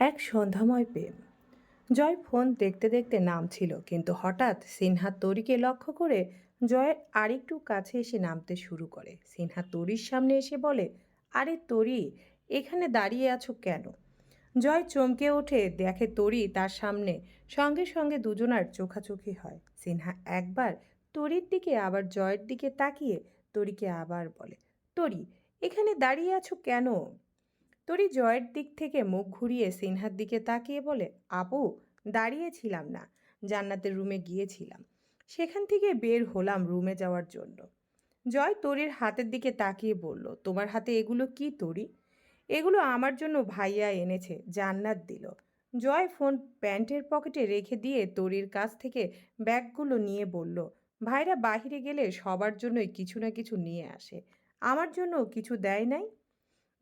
এক সন্ধ্যাময় প্রেম। জয় ফোন দেখতে দেখতে নামছিল, কিন্তু হঠাৎ সিনহা তরিকে লক্ষ্য করে জয়ের আরেকটু কাছে এসে নামতে শুরু করে। সিনহা তরির সামনে এসে বলে, আরে তরি, এখানে দাঁড়িয়ে আছো কেন? জয় চমকে ওঠে, দেখে তরি তার সামনে। সঙ্গে সঙ্গে দুজনার চোখাচোখি হয়। সিনহা একবার তরির দিকে, আবার জয়ের দিকে তাকিয়ে তরিকে আবার বলে, তরি, এখানে দাঁড়িয়ে আছো কেন? তরি জয়ের দিক থেকে মুখ ঘুরিয়ে সিনহার দিকে তাকিয়ে বলে, আপু, দাঁড়িয়েছিলাম না, জান্নাতের রুমে গিয়েছিলাম। সেখান থেকে বের হলাম রুমে যাওয়ার জন্য। জয় তরির হাতের দিকে তাকিয়ে বলল, তোমার হাতে এগুলো কি তরি? এগুলো আমার জন্য ভাইয়া এনেছে, জান্নাত দিল। জয় ফোন প্যান্টের পকেটে রেখে দিয়ে তরির কাছ থেকে ব্যাগগুলো নিয়ে বলল, ভাইরা বাহিরে গেলে সবার জন্যই কিছু না কিছু নিয়ে আসে। আমার জন্য কিছু দেয় নাই?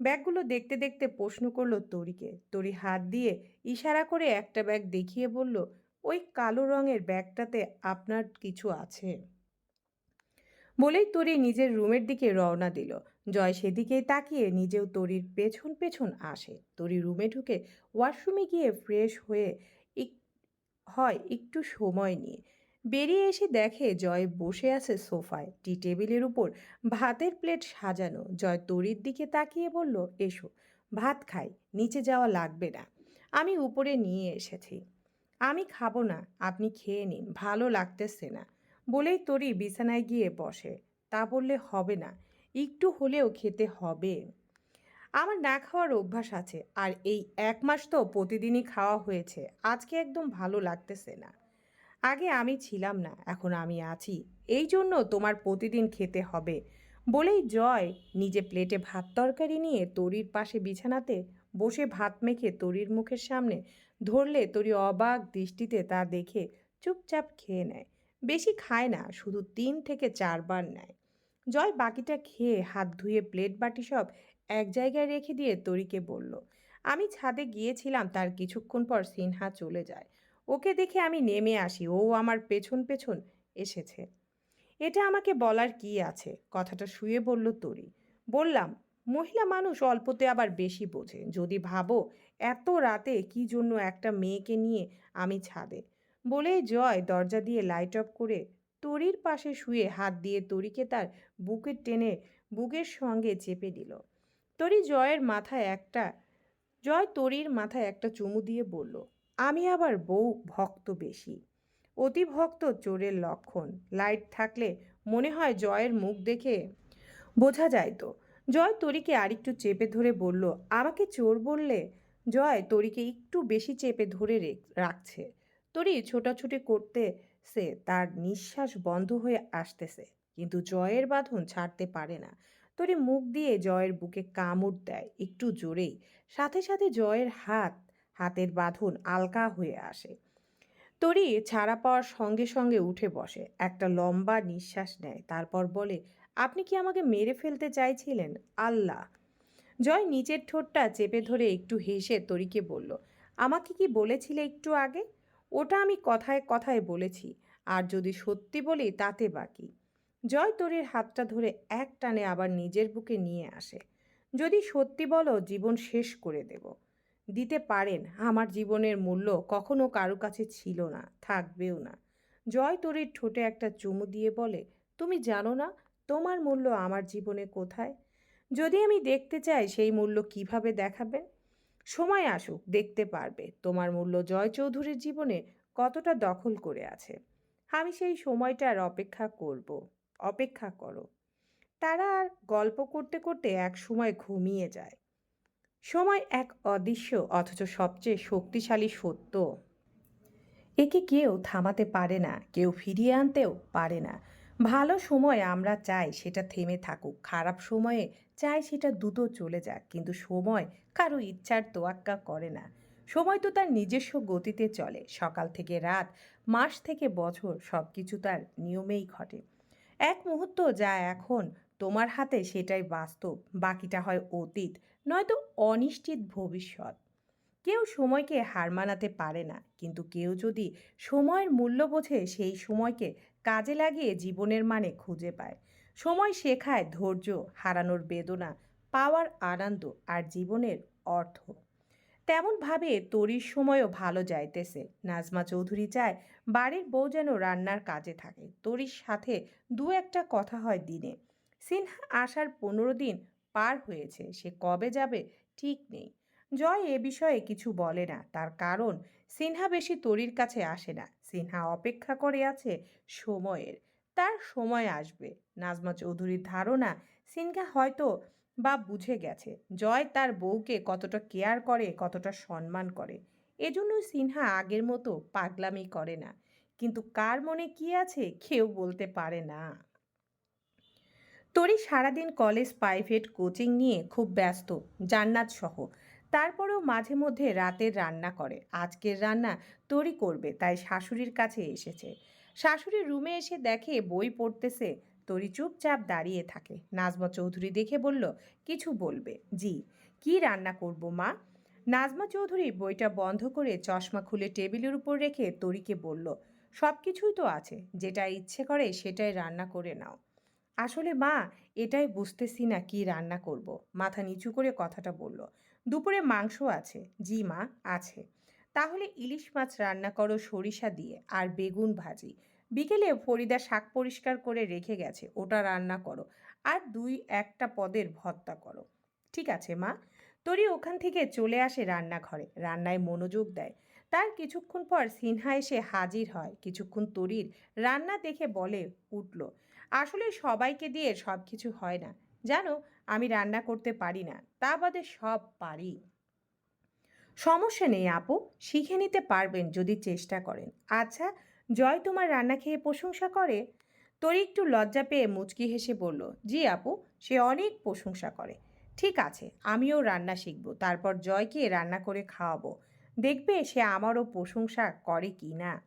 ব্যাগগুলো দেখতে দেখতে প্রশ্ন করল তরিকে। তরি হাত দিয়ে ইশারা করে একটা ব্যাগ দেখিয়ে বলল, ওই কালো রঙের ব্যাগটাতে আপনার কিছু আছে? বলেই তরি নিজের রুমের দিকে রওনা দিল। জয় সেদিকেই তাকিয়ে নিজেও তরির পেছন পেছন আসে। তরি রুমে ঢুকে ওয়াশরুমে গিয়ে ফ্রেশ হয়ে হয় একটু সময় নিয়ে বেরিয়ে এসে দেখে জয় বসে আছে সোফায়। টি টেবিলের উপর ভাতের প্লেট সাজানো। জয় তরির দিকে তাকিয়ে বলল, এসো, ভাত খাই, নিচে যাওয়া লাগবে না। আমি উপরে নিয়ে এসেছি। আমি খাব না, আপনি খেয়ে নিন, ভালো লাগতেছে না। বলেই তরি বিছানায় গিয়ে বসে। তা বললে হবে না, একটু হলেও খেতে হবে। আমার না খাওয়ার অভ্যাস আছে, আর এই এক মাস তো প্রতিদিনই খাওয়া হয়েছে, আজকে একদম ভালো লাগতেছে না। আগে আমি ছিলাম না, এখন আমি আছি। এই জন্য তোমার প্রতিদিন খেতে হবে। বলেই জয় নিজে প্লেটে ভাত তরকারি নিয়ে তরির পাশে বিছানাতে বসে ভাত মেখে তরির মুখের সামনে ধরলে তরি অবাক দৃষ্টিতে তা দেখে চুপচাপ খেয়ে নেয়। বেশি খায় না, শুধু তিন থেকে চারবার নেয়। জয় বাকিটা খেয়ে হাত ধুয়ে প্লেট বাটি সব এক জায়গায় রেখে দিয়ে তরিকে বলল, আমি ছাদে গিয়েছিলাম, তার কিছুক্ষণ পর সিনহা চলে যায়। ওকে দেখে আমি নেমে আসি। ও আমার পেছন পেছন এসেছে। এটা আমাকে বলার কি আছে? কথাটা শুয়ে বলল তরি। বললাম, মহিলা মানুষ অল্পতে আবার বেশি বোঝে। যদি ভাবো, এত রাতে কি জন্য একটা মেয়েকে নিয়ে আমি ছাদে? বলেই জয় দরজা দিয়ে লাইট অফ করে তরির পাশে শুয়ে হাত দিয়ে তরিকে তার বুকের টেনে বুকের সঙ্গে চেপে দিল। তরি জয়ের মাথায় একটা, জয় তরির মাথায় একটা চুমু দিয়ে বলল আমি আবার বউ ভক্ত বেশি। অতি ভক্ত চোরের লক্ষণ। লাইট থাকলে মনে হয় জয়ের মুখ দেখে বোঝা যায় তো। জয় তরিকে আরেকটু চেপে ধরে বলল, আমাকে চোর বললে? জয় তরিকে একটু বেশি চেপে ধরে রাখছে। তরি ছোটাছুটি করতে সে তার নিঃশ্বাস বন্ধ হয়ে আসতেছে, কিন্তু জয়ের বাঁধন ছাড়তে পারে না। তরি মুখ দিয়ে জয়ের বুকে কামড় দেয়, একটু জোরেই। সাথে সাথে জয়ের হাত হাতের বাঁধন আলকা হয়ে আসে। তরি ছাড়া পাওয়ার সঙ্গে সঙ্গে উঠে বসে। একটা লম্বা নিঃশ্বাস নেয়, তারপর বলে, আপনি কি আমাকে মেরে ফেলতে চাইছিলেন? আল্লাহ। জয় নিচের ঠোঁটটা চেপে ধরে একটু হেসে তরিকে বলল, আমাকে কি বলেছিলে একটু আগে? ওটা আমি কথায় কথায় বলেছি, আর যদি সত্যি বলি তাতে বাকি। জয় তরির হাতটা ধরে এক টানে আবার নিজের বুকে নিয়ে আসে, যদি সত্যি বলো, জীবন শেষ করে দেব। দিতে পারেন। আমার জীবনের মূল্য কখনো কারও কাছে ছিল না, থাকবেও না। জয় তরির ঠোঁটে একটা চুমু দিয়ে বলে, তুমি জানো না তোমার মূল্য আমার জীবনে কোথায়? যদি আমি দেখতে চাই সেই মূল্য কীভাবে দেখাবেন সময় আসুক, দেখতে পারবে তোমার মূল্য জয় চৌধুরীর জীবনে কতটা দখল করে আছে। আমি সেই সময়টার অপেক্ষা করব, অপেক্ষা করো। তারা আর গল্প করতে করতে এক সময় ঘুমিয়ে যায়। সময় এক অদৃশ্য, অথচ সবচেয়ে শক্তিশালী সত্য। একে কেউ থামাতে পারে না, কেউ ফিরিয়ে আনতেও পারে না। ভালো সময় আমরা চাই সেটা থেমে থাকুক, খারাপ সময়ে চাই সেটা দ্রুত চলে যাক, কিন্তু সময় কারও ইচ্ছার তোয়াক্কা করে না। সময় তো তার নিজস্ব গতিতে চলে, সকাল থেকে রাত, মাস থেকে বছর সব কিছু তার নিয়মেই ঘটে। এক মুহূর্ত যা এখন তোমার হাতে সেটাই বাস্তব, বাকিটা হয় অতীত নয়তো অনিশ্চিত ভবিষ্যৎ। কেউ সময়কে হার মানাতে পারে না, কিন্তু কেউ যদি সময়ের মূল্য বোঝে, সেই সময়কে কাজে লাগিয়ে জীবনের মানে খুঁজে পায়। সময় শেখায় ধৈর্য, হারানোর বেদনা, পাওয়ার আনন্দ আর জীবনের অর্থ। তেমনভাবে তরির সময়ও ভালো যাইতেছে। নাজমা চৌধুরী চায়, বাড়ির বউ যেন রান্নার কাজে থাকে। তরির সাথে দু একটা কথা হয় দিনে। সিনহা আসার পনেরো দিন পার হয়েছে, সে কবে যাবে ঠিক নেই। জয় এ বিষয়ে কিছু বলে না, তার কারণ সিনহা বেশি তরির কাছে আসে না। সিনহা অপেক্ষা করে আছে সময়ের, তার সময় আসবে। নাজমা চৌধুরীর ধারণা সিনহা হয়তো বা বুঝে গেছে। জয় তার বউকে কতটা কেয়ার করে, কতটা সম্মান করে। এজন্য সিনহা আগের মতো পাগলামি করে না। কিন্তু কার মনে কি আছে, কেউ বলতে পারে না। তরি সারাদিন কলেজ প্রাইভেট কোচিং নিয়ে খুব ব্যস্ত, জান্নাত সহ। তারপরেও মাঝে মধ্যে রাতের রান্না করে। আজকের রান্না তরি করবে, তাই শাশুড়ির কাছে এসেছে। শাশুড়ির রুমে এসে দেখে বই পড়তেছে। তরি চুপচাপ দাঁড়িয়ে থাকে। নাজমা চৌধুরী দেখে বলল, কিছু বলবে? জি, কি রান্না করব, মা? নাজমা চৌধুরী বইটা বন্ধ করে চশমা খুলে টেবিলের উপর রেখে তরিকে বলল সব কিছুই তো আছে। যেটা ইচ্ছে করে সেটাই রান্না করে নাও। আসলে মা, এটাই বুঝতেছি না কি রান্না করব। মাথা নিচু করে কথাটা বলল, দুপুরে মাংস আছে, জি মা, আছে। তাহলে ইলিশ মাছ রান্না করো সরিষা দিয়ে আর বেগুন ভাজি। বিকেলে ফরিদা শাক পরিষ্কার করে রেখে গেছে, ওটা রান্না করো আর দুই একটা পদের ভর্তা করো। ঠিক আছে মা? তরি ওখান থেকে চলে আসে রান্নাঘরে, রান্নায় মনোযোগ দেয়। তার কিছুক্ষণ পর সিনহা এসে হাজির হয়। কিছুক্ষণ তরির রান্না দেখে বলে উঠল, আসলে সবাইকে দিয়ে সব কিছু হয় না। জানো, আমি রান্না করতে পারি না, তা বাদে সব পারি। সমস্যা নেই আপু, শিখে নিতে পারবেন যদি চেষ্টা করেন। আচ্ছা জয় তোমার রান্না খেয়ে প্রশংসা করে? তোর একটু লজ্জা পেয়ে মুচকি হেসে বলল, জি আপু, সে অনেক প্রশংসা করে। ঠিক আছে, আমিও রান্না শিখব, তারপর জয়কে রান্না করে খাওয়াবো। দেখবে সে আমারও প্রশংসা করে কি না?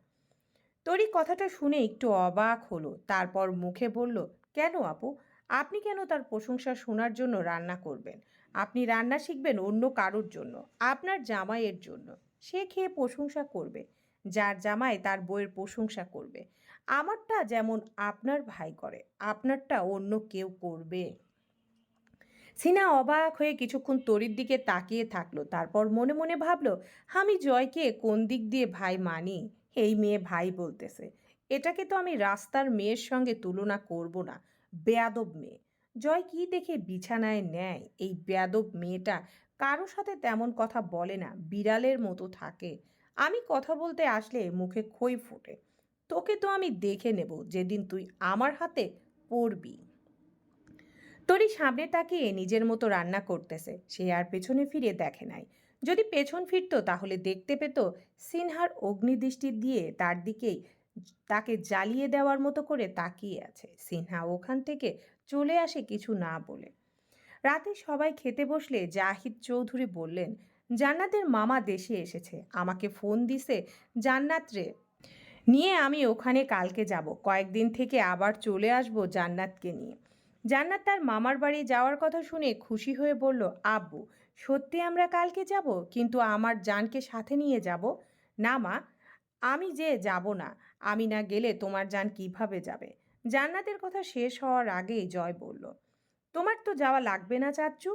তোরই কথাটা শুনে একটু অবাক হলো, তারপর মুখে বলল, কেন আপু? আপনি কেন তার প্রশংসা শোনার জন্য রান্না করবেন? আপনি রান্না শিখবেন অন্য কারোর জন্য, আপনার জামাইয়ের জন্য। সে খেয়ে প্রশংসা করবে, যার জামাই তার বইয়ের প্রশংসা করবে। আমারটা যেমন আপনার ভাই করে, আপনারটা অন্য কেউ করবে। সিনা অবাক হয়ে কিছুক্ষণ তরির দিকে তাকিয়ে থাকল, তারপর মনে মনে ভাবলো, আমি জয়কে কোন দিক দিয়ে ভাই মানি? এই মেয়ে ভাই বলতেছে। এটাকে তো আমি রাস্তার মেয়ের সঙ্গে তুলনা করব না, বেয়াদব মেয়ে। জয় কি দেখে বিছানায় নেয়? এই বেয়াদব মেয়েটা কারও সাথে তেমন কথা বলে না, বিড়ালের মতো থাকে। আমি কথা বলতে আসলে মুখে খই ফোটে। তোকে তো আমি দেখে নেব, যেদিন তুই আমার হাতে পড়বি। তরি সামনে তাকিয়ে নিজের মতো রান্না করতেছে। সে আর পেছনে ফিরে দেখে নাই। যদি পেছন ফিরতো, তাহলে দেখতে পেত সিনহার অগ্নিদৃষ্টি দিয়ে তার দিকেই তাকে জ্বালিয়ে দেওয়ার মতো করে তাকিয়ে আছে। সিনহা ওখান থেকে চলে আসে কিছু না বলে। রাতে সবাই খেতে বসলে জাহিদ চৌধুরী বললেন, জান্নাতের মামা দেশে এসেছে। আমাকে ফোন দিছে, জান্নাত রে, নিয়ে আমি ওখানে কালকে যাব। কয়েকদিন থেকে আবার চলে আসব জান্নাতকে নিয়ে। জান্নাত তার মামার বাড়ি যাওয়ার কথা শুনে খুশি হয়ে বলল, আব্বু, সত্যি আমরা কালকে যাব? কিন্তু আমার জানকে সাথে নিয়ে যাব? না মা, আমি যে যাব না, আমি না গেলে তোমার জান কীভাবে যাবে? জান্নাতের কথা শেষ হওয়ার আগেই জয় বলল, তোমার তো যাওয়া লাগবে না চাচ্চু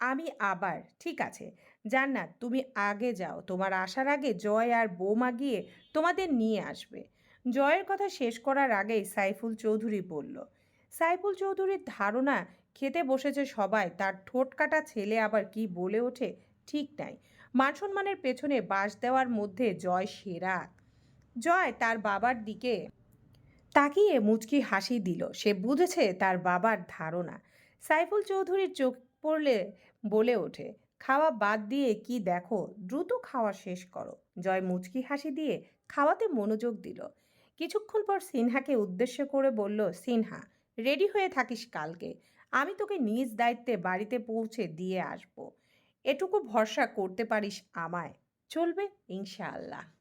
আমি আবার, ঠিক আছে। জান্নাত, তুমি আগে যাও, তোমার আসার আগে জয় আর বৌমা গিয়ে তোমাদের নিয়ে আসবে। জয়ের কথা শেষ করার আগেই সাইফুল চৌধুরী বলল সাইফুল চৌধুরীর ধারণা, খেতে বসেছে সবাই, তার ঠোঁট কাটা ছেলে আবার কি বলে ওঠে ঠিক নাই। মান সম্মানের পেছনে বাস দেওয়ার মধ্যে জয় সেরা। জয় তার বাবার দিকে তাকিয়ে মুচকি হাসি দিল। সে বুঝেছে তার বাবার ধারণা। সাইফুল চৌধুরীর চোখ পড়লে বলে ওঠে, খাওয়া বাদ দিয়ে কি দেখো? দ্রুত খাওয়া শেষ করো। জয় মুচকি হাসি দিয়ে খাওয়াতে মনোযোগ দিল। কিছুক্ষণ পর সিনহাকে উদ্দেশ্য করে বলল, সিনহা রেডি হয়ে থাকিস কালকে। আমি তোকে নিজ দায়িত্বে বাড়িতে পৌঁছে দিয়ে আসব। এটুকু ভরসা করতে পারিস আমায়। চলবে ইনশাআল্লাহ।